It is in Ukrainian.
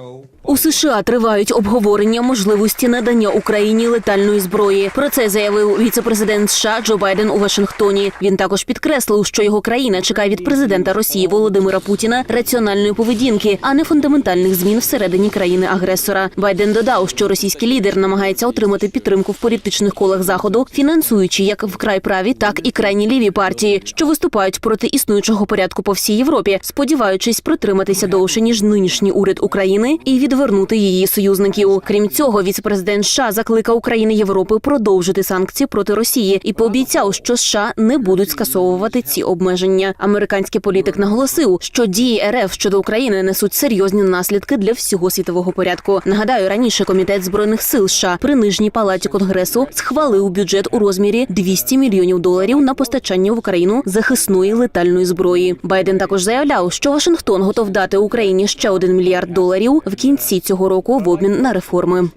У США тривають обговорення можливості надання Україні летальної зброї. Про це заявив віцепрезидент США Джо Байден у Вашингтоні. Він також підкреслив, що його країна чекає від президента Росії Володимира Путіна раціональної поведінки, а не фундаментальних змін всередині країни-агресора. Байден додав, що російський лідер намагається отримати підтримку в політичних колах заходу, фінансуючи як вкрай праві, так і крайні ліві партії, що виступають проти існуючого порядку по всій Європі, сподіваючись протриматися довше ніж нинішній уряд України і відвернути її союзників. Крім цього, віцепрезидент США закликав України Європи продовжити санкції проти Росії і пообіцяв, що США не будуть скасовувати ці обмеження. Американський політик наголосив, що дії РФ щодо України несуть серйозні наслідки для всього світового порядку. Нагадаю, раніше комітет збройних сил США при нижній палаті конгресу схвалив бюджет у розмірі 200 мільйонів доларів на постачання в Україну захисної летальної зброї. Байден також заявляв, що Вашингтон готов дати Україні ще один мільярд доларів в кінці цього року в обмін на реформи.